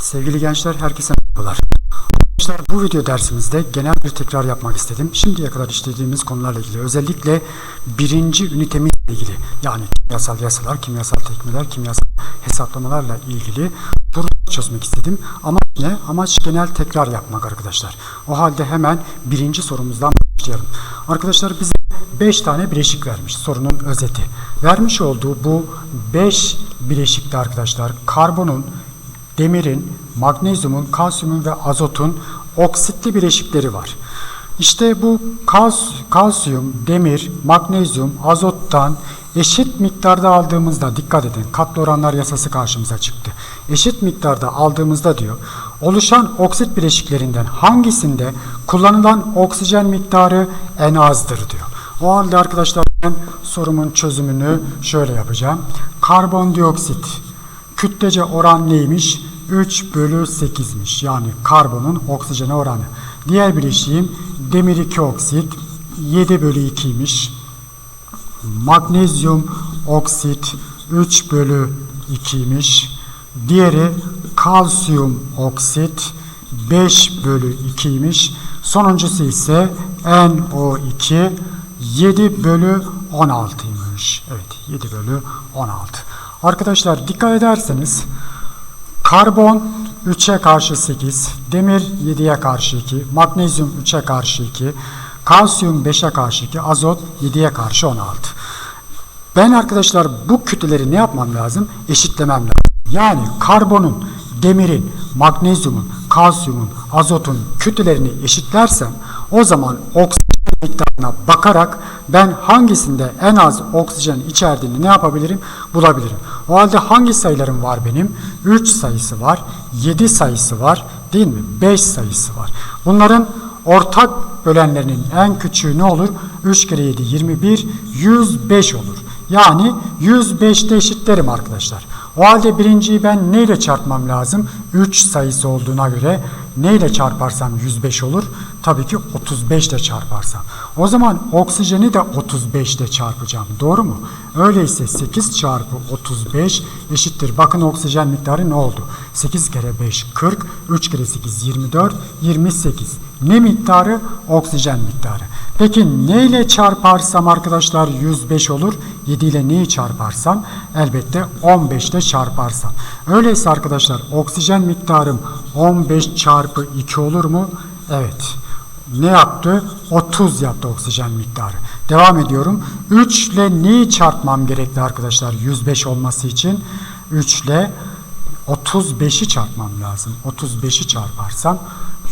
Sevgili gençler herkese merhabalar. Arkadaşlar bu video dersimizde genel bir tekrar yapmak istedim. Şimdiye kadar işlediğimiz konularla ilgili özellikle birinci ünitemizle ilgili yani kimyasal yasalar, kimyasal tekmeler, kimyasal hesaplamalarla ilgili sorular çözmek istedim. Amaç ne? Amaç genel tekrar yapmak arkadaşlar. O halde hemen birinci sorumuzdan başlayalım. Arkadaşlar bize 5 tane bileşik vermiş sorunun özeti. Vermiş olduğu bu 5 bileşikte arkadaşlar karbonun demirin, magnezyumun, kalsiyumun ve azotun oksitli bileşikleri var. İşte bu kals kalsiyum, demir, magnezyum, azottan eşit miktarda aldığımızda dikkat edin katlı oranlar yasası karşımıza çıktı. Eşit miktarda aldığımızda diyor oluşan oksit bileşiklerinden hangisinde kullanılan oksijen miktarı en azdır diyor. O halde arkadaşlar ben sorumun çözümünü şöyle yapacağım. Karbondioksit Kütlece oran neymiş? 3 bölü 8'miş. Yani karbonun oksijene oranı. Diğer bileşiğim demir 2 oksit 7 bölü 2'ymiş. Magnezyum oksit 3 bölü 2'ymiş. Diğeri kalsiyum oksit 5 bölü 2'ymiş. Sonuncusu ise NO2 7 bölü 16'ymış. Evet 7 bölü 16. Arkadaşlar dikkat ederseniz karbon 3'e karşı 8, demir 7'ye karşı 2, magnezyum 3'e karşı 2, kalsiyum 5'e karşı 2, azot 7'ye karşı 16. Ben arkadaşlar bu kütleleri ne yapmam lazım? Eşitlemem lazım. Yani karbonun, demirin, magnezyumun, kalsiyumun, azotun kütlelerini eşitlersem o zaman oksijen miktarına bakarak ben hangisinde en az oksijen içerdiğini ne yapabilirim? Bulabilirim. O halde hangi sayılarım var benim? 3 sayısı var, 7 sayısı var, değil mi? 5 sayısı var. Bunların ortak bölenlerinin en küçüğü ne olur? 3 kere 7 21, 105 olur. Yani 105'te eşitlerim arkadaşlar. O halde birinciyi ben neyle çarpmam lazım? 3 sayısı olduğuna göre neyle çarparsam 105 olur? Tabii ki 35 ile çarparsam. O zaman oksijeni de 35 ile çarpacağım. Doğru mu? Öyleyse 8 çarpı 35 eşittir. Bakın oksijen miktarı ne oldu? 8 kere 5 40, 3 kere 8 24, 28. Ne miktarı? Oksijen miktarı. Peki ne ile çarparsam arkadaşlar 105 olur? 7 ile neyi çarparsam? Elbette 15 ile çarparsam. Öyleyse arkadaşlar oksijen miktarım 15 çarpı 2 olur mu? Evet. Ne yaptı? 30 yaptı oksijen miktarı. Devam ediyorum. 3 ile neyi çarpmam gerekli arkadaşlar 105 olması için? 3 ile 35'i çarpmam lazım. 35'i çarparsam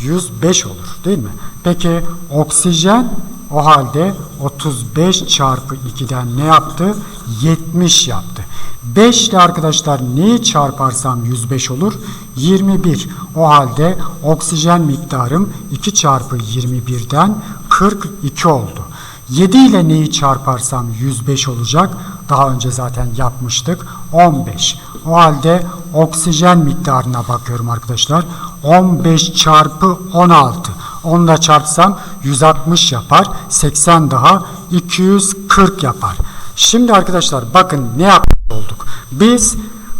105 olur değil mi? Peki oksijen o halde 35 çarpı 2'den ne yaptı? 70 yaptı. 5 ile arkadaşlar neyi çarparsam 105 olur? 21. O halde oksijen miktarım 2 çarpı 21'den 42 oldu. 7 ile neyi çarparsam 105 olacak. Daha önce zaten yapmıştık. 15. O halde oksijen miktarına bakıyorum arkadaşlar. 15 çarpı 16. 10 ile çarpsam 160 yapar. 80 daha 240 yapar. Şimdi arkadaşlar bakın ne yapmış olduk. Biz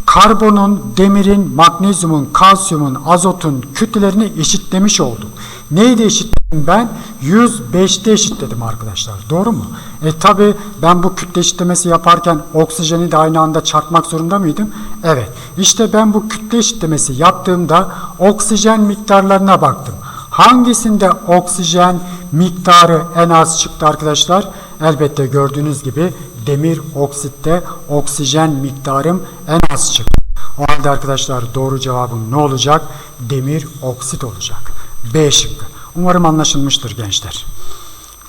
karbonun, demirin, magnezyumun, kalsiyumun, azotun kütlelerini eşitlemiş olduk. Neydi eşitledim ben? 105'te eşitledim arkadaşlar. Doğru mu? E tabi ben bu kütle eşitlemesi yaparken oksijeni de aynı anda çarpmak zorunda mıydım? Evet. İşte ben bu kütle eşitlemesi yaptığımda oksijen miktarlarına baktım. Hangisinde oksijen miktarı en az çıktı arkadaşlar? Elbette gördüğünüz gibi demir oksitte oksijen miktarım en az çıktı. O halde arkadaşlar doğru cevabım ne olacak? Demir oksit olacak. B şıkkı. Umarım anlaşılmıştır gençler.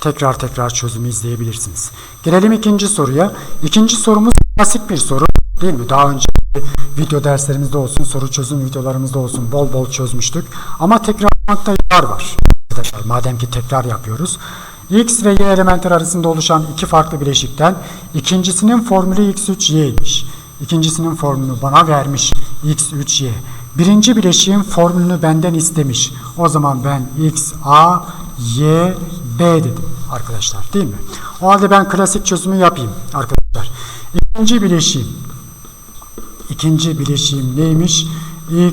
Tekrar tekrar çözümü izleyebilirsiniz. Gelelim ikinci soruya. İkinci sorumuz klasik bir soru değil mi? Daha önce video derslerimizde olsun, soru çözüm videolarımızda olsun bol bol çözmüştük. Ama tekrar yapmakta yarar var. Arkadaşlar madem ki tekrar yapıyoruz. X ve Y elementler arasında oluşan iki farklı bileşikten ikincisinin formülü X3Y'ymiş. İkincisinin formülünü bana vermiş X3Y. Birinci bileşiğin formülünü benden istemiş. O zaman ben X, A, Y, B dedim arkadaşlar değil mi? O halde ben klasik çözümü yapayım arkadaşlar. İkinci bileşiğim İkinci bileşiğim neymiş?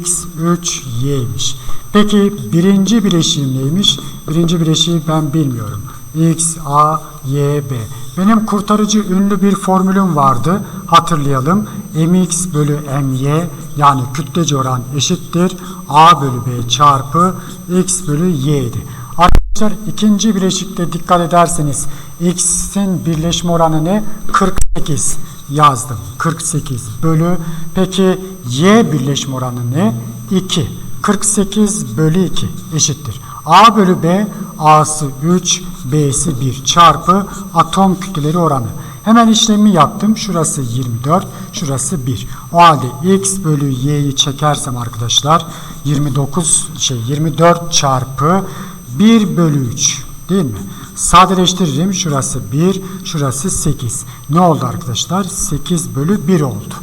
x 3 y'ymiş. Peki birinci bileşiğim neymiş? Birinci bileşiği ben bilmiyorum. x, a, y, b. Benim kurtarıcı ünlü bir formülüm vardı. Hatırlayalım. mx bölü my yani kütlece oran eşittir. a bölü b çarpı x bölü y'di. Arkadaşlar ikinci bileşikte dikkat ederseniz x'in birleşme oranı ne? 48 yazdım. 48 bölü peki y birleşme oranı ne? 2. 48 bölü 2 eşittir. A bölü B A'sı 3 B'si 1 çarpı atom kütleleri oranı. Hemen işlemi yaptım. Şurası 24, şurası 1. O halde x bölü y'yi çekersem arkadaşlar 29 şey 24 çarpı 1 bölü 3 değil mi? Sadeleştiririm. Şurası 1, şurası 8. Ne oldu arkadaşlar? 8 bölü 1 oldu.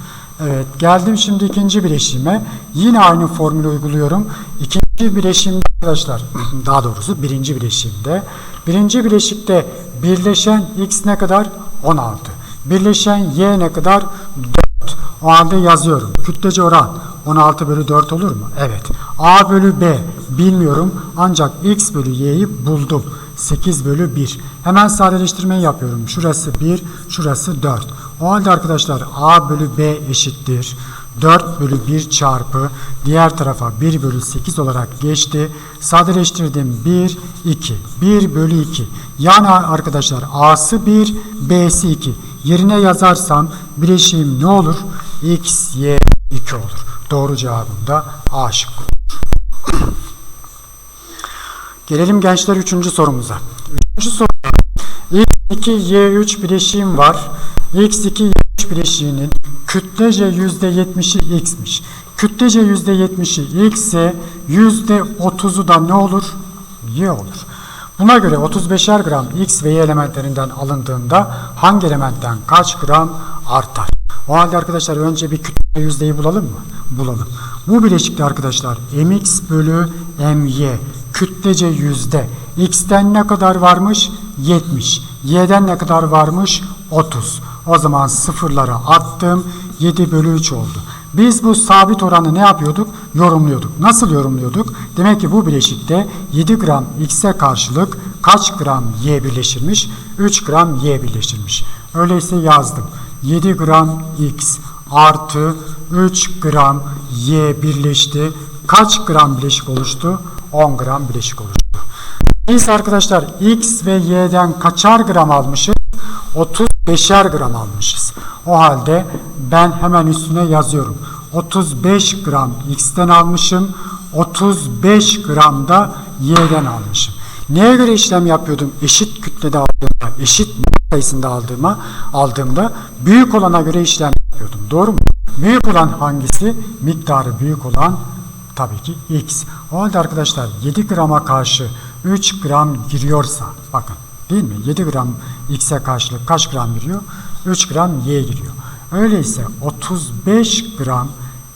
Evet geldim şimdi ikinci bileşime. Yine aynı formülü uyguluyorum. İkinci bileşimde arkadaşlar daha doğrusu birinci bileşimde. Birinci bileşikte birleşen x ne kadar? 16. Birleşen y ne kadar? 4. O halde yazıyorum. Kütlece oran 16 bölü 4 olur mu? Evet. A bölü B bilmiyorum ancak x bölü y'yi buldum. 8 bölü 1. Hemen sadeleştirmeyi yapıyorum. Şurası 1, şurası 4. O halde arkadaşlar a bölü b eşittir. 4 bölü 1 çarpı diğer tarafa 1 bölü 8 olarak geçti. Sadeleştirdim 1, 2. 1 bölü 2. Yani arkadaşlar a'sı 1, b'si 2. Yerine yazarsam bileşiğim ne olur? x, y, 2 olur. Doğru cevabım da A şıkkı. Gelelim gençler üçüncü sorumuza. Üçüncü soru x2 y3 bileşiğim var. x2 y3 bileşiğinin kütlece %70'i x'miş. Kütlece %70'i x ise %30'u da ne olur? y olur. Buna göre 35'er gram x ve y elementlerinden alındığında hangi elementten kaç gram artar? O halde arkadaşlar önce bir kütle yüzdeyi bulalım mı? Bulalım. Bu bileşikte arkadaşlar mx bölü my kütlece yüzde. x'ten ne kadar varmış? 70. y'den ne kadar varmış? 30. O zaman sıfırları attım. 7 bölü 3 oldu. Biz bu sabit oranı ne yapıyorduk? Yorumluyorduk. Nasıl yorumluyorduk? Demek ki bu bileşikte 7 gram x'e karşılık kaç gram y birleşirmiş? 3 gram y birleşirmiş. Öyleyse yazdım. 7 gram x artı 3 gram y birleşti. Kaç gram bileşik oluştu? 10 gram bileşik oluştu. Biz arkadaşlar x ve y'den kaçar gram almışız? 35'er gram almışız. O halde ben hemen üstüne yazıyorum. 35 gram x'ten almışım. 35 gram da y'den almışım. Neye göre işlem yapıyordum? Eşit kütlede aldığımda, eşit sayısında aldığıma, aldığımda büyük olana göre işlem yapıyordum. Doğru mu? Büyük olan hangisi? Miktarı büyük olan tabii ki x. O halde arkadaşlar 7 grama karşı 3 gram giriyorsa bakın değil mi? 7 gram x'e karşılık kaç gram giriyor? 3 gram y giriyor. Öyleyse 35 gram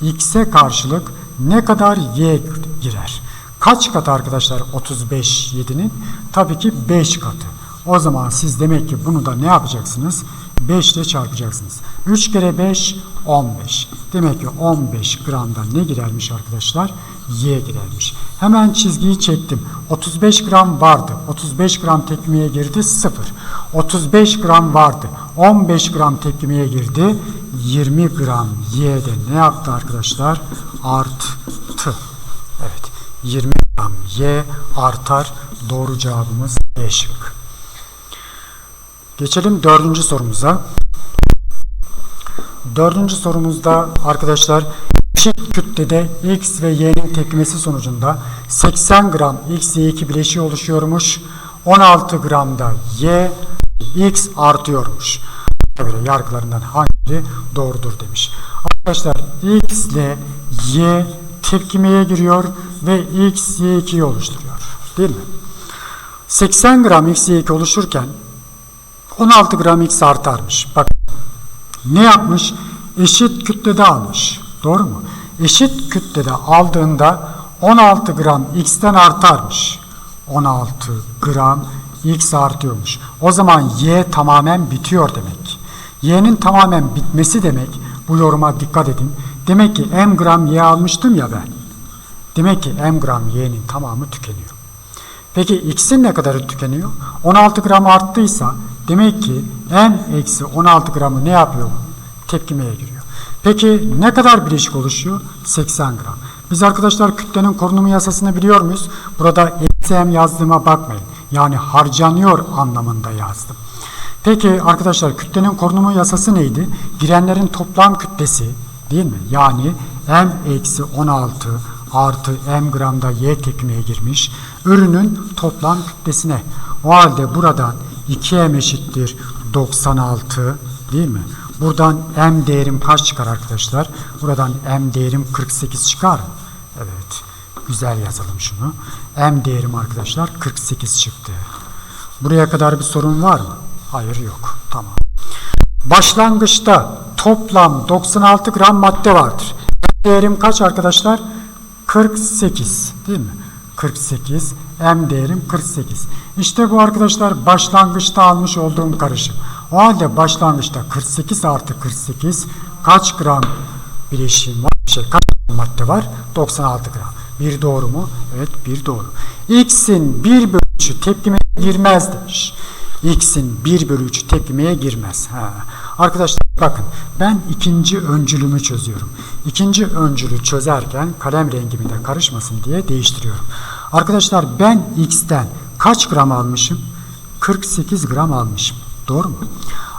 x'e karşılık ne kadar y girer? Kaç katı arkadaşlar 35 7'nin? Tabii ki 5 katı. O zaman siz demek ki bunu da ne yapacaksınız? 5 ile çarpacaksınız. 3 kere 5 15. Demek ki 15 gramda ne girermiş arkadaşlar? Y girermiş. Hemen çizgiyi çektim. 35 gram vardı. 35 gram tepkimeye girdi 0. 35 gram vardı. 15 gram tepkimeye girdi. 20 gram Y'de ne yaptı arkadaşlar? Arttı. Evet. 20 gram Y artar. Doğru cevabımız E şıkkı. Geçelim dördüncü sorumuza. Dördüncü sorumuzda arkadaşlar eşit kütlede X ve Y'nin tepkimesi sonucunda 80 gram X, Y2 bileşiği oluşuyormuş. 16 gramda Y, X artıyormuş. Göre yargılarından hangisi doğrudur demiş. Arkadaşlar X ile Y tepkimeye giriyor ve X, Y2'yi oluşturuyor. Değil mi? 80 gram X, Y2 oluşurken 16 gram X artarmış. Bak ne yapmış? Eşit kütlede almış. Doğru mu? Eşit kütlede aldığında 16 gram X'ten artarmış. 16 gram X artıyormuş. O zaman Y tamamen bitiyor demek. Y'nin tamamen bitmesi demek. Bu yoruma dikkat edin. Demek ki m gram Y almıştım ya ben. Demek ki m gram Y'nin tamamı tükeniyor. Peki x'in ne kadarı tükeniyor? 16 gram arttıysa demek ki m eksi 16 gramı ne yapıyor? Tepkimeye giriyor. Peki ne kadar bileşik oluşuyor? 80 gram. Biz arkadaşlar kütlenin korunumu yasasını biliyor muyuz? Burada eksi m yazdığıma bakmayın. Yani harcanıyor anlamında yazdım. Peki arkadaşlar kütlenin korunumu yasası neydi? Girenlerin toplam kütlesi değil mi? Yani m eksi 16 artı m gramda y tepkimeye girmiş. Ürünün toplam kütlesine. O halde buradan 2m eşittir 96 değil mi? Buradan m değerim kaç çıkar arkadaşlar? Buradan m değerim 48 çıkar. Evet. Güzel yazalım şunu. M değerim arkadaşlar 48 çıktı. Buraya kadar bir sorun var mı? Hayır yok. Tamam. Başlangıçta toplam 96 gram madde vardır. M değerim kaç arkadaşlar? 48 değil mi? 48. M değerim 48. İşte bu arkadaşlar başlangıçta almış olduğum karışım. O halde başlangıçta 48 artı 48 kaç gram bileşim var? Şey, kaç madde var? 96 gram. Bir doğru mu? Evet bir doğru. X'in 1 bölü 3'ü tepkimeye girmez demiş. X'in 1 bölü 3'ü tepkimeye girmez. Ha. Arkadaşlar bakın ben ikinci öncülümü çözüyorum. İkinci öncülü çözerken kalem rengimi de karışmasın diye değiştiriyorum. Arkadaşlar ben X'ten kaç gram almışım? 48 gram almışım. Doğru mu?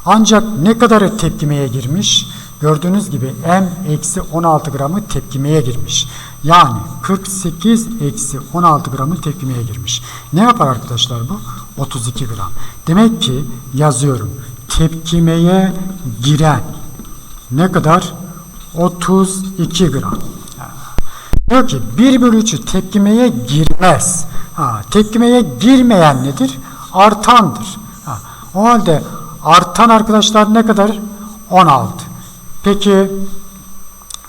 Ancak ne kadarı tepkimeye girmiş? Gördüğünüz gibi M eksi 16 gramı tepkimeye girmiş. Yani 48 eksi 16 gramı tepkimeye girmiş. Ne yapar arkadaşlar bu? 32 gram. Demek ki yazıyorum. Tepkimeye giren ne kadar? 32 gram. Diyor ki 1 bölü 3'ü tepkimeye girmez. Ha, tepkimeye girmeyen nedir? Artandır. Ha, o halde artan arkadaşlar ne kadar? 16. Peki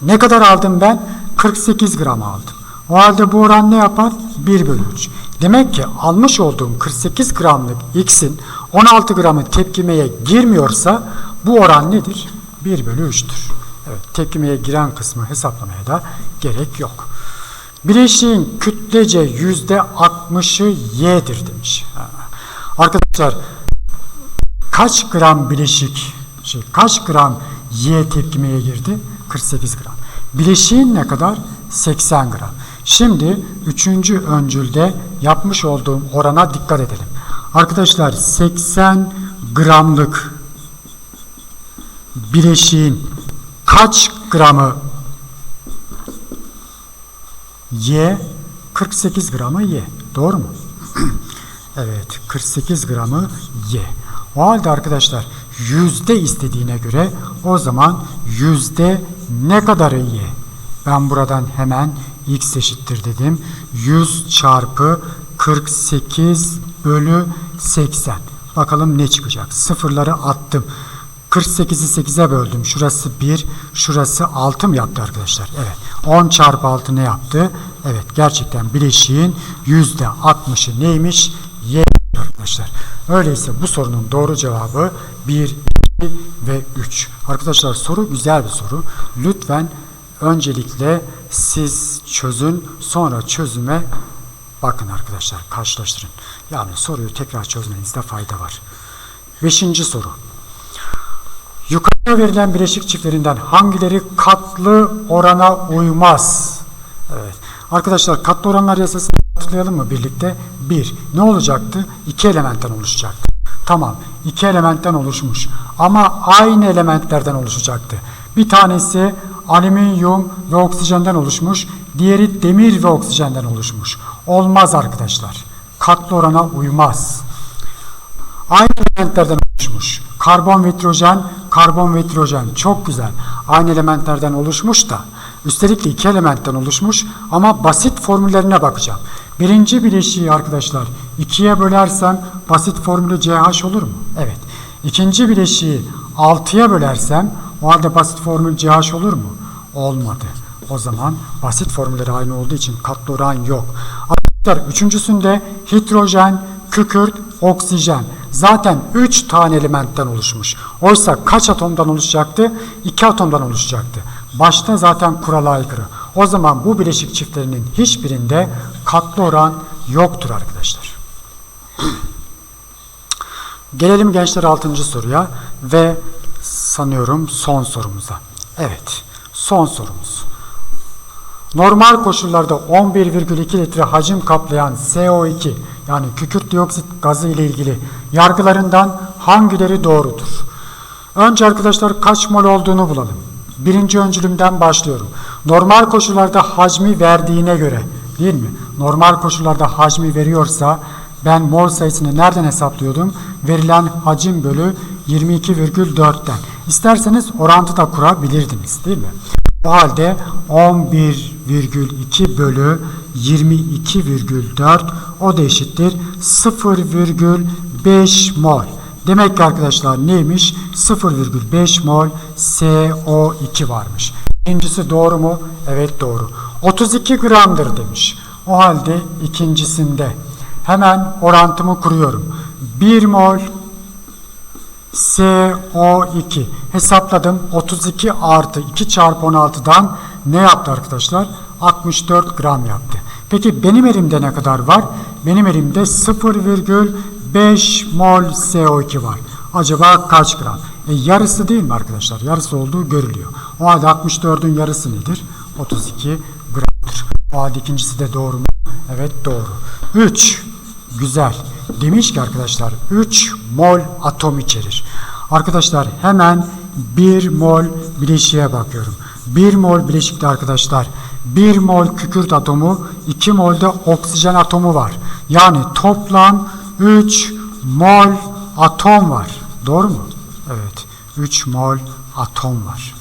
ne kadar aldım ben? 48 gram aldım. O halde bu oran ne yapar? 1 bölü 3. Demek ki almış olduğum 48 gramlık X'in 16 gramı tepkimeye girmiyorsa bu oran nedir? 1 bölü 3'tür. Evet, tepkimeye giren kısmı hesaplamaya da gerek yok. Bileşiğin kütlece yüzde 60'ı Y'dir demiş. Arkadaşlar kaç gram bileşik şey kaç gram Y tepkimeye girdi? 48 gram. Bileşiğin ne kadar? 80 gram. Şimdi üçüncü öncülde yapmış olduğum orana dikkat edelim. Arkadaşlar 80 gramlık bileşiğin kaç gramı Y 48 gramı Y. Doğru mu? evet 48 gramı Y. O halde arkadaşlar yüzde istediğine göre o zaman yüzde ne kadarı Y? Ben buradan hemen X eşittir dedim. 100 çarpı 48 bölü 80. Bakalım ne çıkacak? Sıfırları attım. 48'i 8'e böldüm. Şurası 1, şurası 6 mı yaptı arkadaşlar? Evet. 10 çarpı 6 ne yaptı? Evet. Gerçekten bileşiğin %60'ı neymiş? Y arkadaşlar. Öyleyse bu sorunun doğru cevabı 1, 2 ve 3. Arkadaşlar soru güzel bir soru. Lütfen öncelikle siz çözün sonra çözüme bakın arkadaşlar karşılaştırın. Yani soruyu tekrar çözmenizde fayda var. Beşinci soru. Verilen bileşik çiftlerinden hangileri katlı orana uymaz? Evet. Arkadaşlar katlı oranlar yasasını hatırlayalım mı birlikte? 1. Ne olacaktı? 2 elementten oluşacaktı. Tamam. 2 elementten oluşmuş. Ama aynı elementlerden oluşacaktı. Bir tanesi alüminyum ve oksijenden oluşmuş. Diğeri demir ve oksijenden oluşmuş. Olmaz arkadaşlar. Katlı orana uymaz. Aynı elementlerden oluşmuş. Karbon ve hidrojen, karbon ve hidrojen. Çok güzel. Aynı elementlerden oluşmuş da. Üstelik iki elementten oluşmuş ama basit formüllerine bakacağım. Birinci bileşiği arkadaşlar ikiye bölersem basit formülü CH olur mu? Evet. İkinci bileşiği 6'ya bölersem o halde basit formül CH olur mu? Olmadı. O zaman basit formülleri aynı olduğu için katlı oran yok. Arkadaşlar üçüncüsünde hidrojen, kükürt, oksijen. Zaten 3 tane elementten oluşmuş. Oysa kaç atomdan oluşacaktı? 2 atomdan oluşacaktı. Başta zaten kurala aykırı. O zaman bu bileşik çiftlerinin hiçbirinde katlı oran yoktur arkadaşlar. Gelelim gençler 6. soruya ve sanıyorum son sorumuza. Evet, son sorumuz. Normal koşullarda 11,2 litre hacim kaplayan CO2 yani kükürt dioksit gazı ile ilgili yargılarından hangileri doğrudur? Önce arkadaşlar kaç mol olduğunu bulalım. Birinci öncülümden başlıyorum. Normal koşullarda hacmi verdiğine göre değil mi? Normal koşullarda hacmi veriyorsa ben mol sayısını nereden hesaplıyordum? Verilen hacim bölü 22,4'ten. İsterseniz orantı da kurabilirdiniz değil mi? O halde 11,2 bölü 22,4 o da eşittir 0,5 mol. Demek ki arkadaşlar neymiş? 0,5 mol CO2 varmış. Birincisi doğru mu? Evet doğru. 32 gramdır demiş. O halde ikincisinde hemen orantımı kuruyorum. 1 mol CO2 hesapladım. 32 artı 2 çarpı 16'dan ne yaptı arkadaşlar? 64 gram yaptı. Peki benim elimde ne kadar var? Benim elimde 0,5 mol CO2 var. Acaba kaç gram? E, yarısı değil mi arkadaşlar? Yarısı olduğu görülüyor. O halde 64'ün yarısı nedir? 32 gramdır. O halde ikincisi de doğru mu? Evet doğru. 3. Güzel. Demiş ki arkadaşlar 3 mol atom içerir. Arkadaşlar hemen 1 mol bileşiğe bakıyorum. 1 mol bileşikte arkadaşlar 1 mol kükürt atomu 2 mol de oksijen atomu var. Yani toplam 3 mol atom var. Doğru mu? Evet. 3 mol atom var.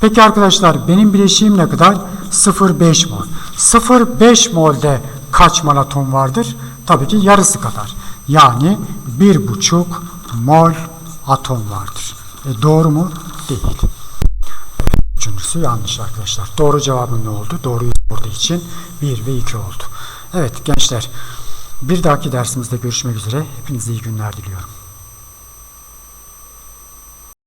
Peki arkadaşlar benim bileşiğim ne kadar? 0,5 mol. 0,5 molde kaç mol atom vardır? Tabii ki yarısı kadar. Yani 1,5 mol atom vardır. E doğru mu? Değil. Üçüncüsü yanlış arkadaşlar. Doğru cevabın ne oldu? Doğruyu sorduğu için 1 ve 2 oldu. Evet gençler bir dahaki dersimizde görüşmek üzere. Hepinize iyi günler diliyorum.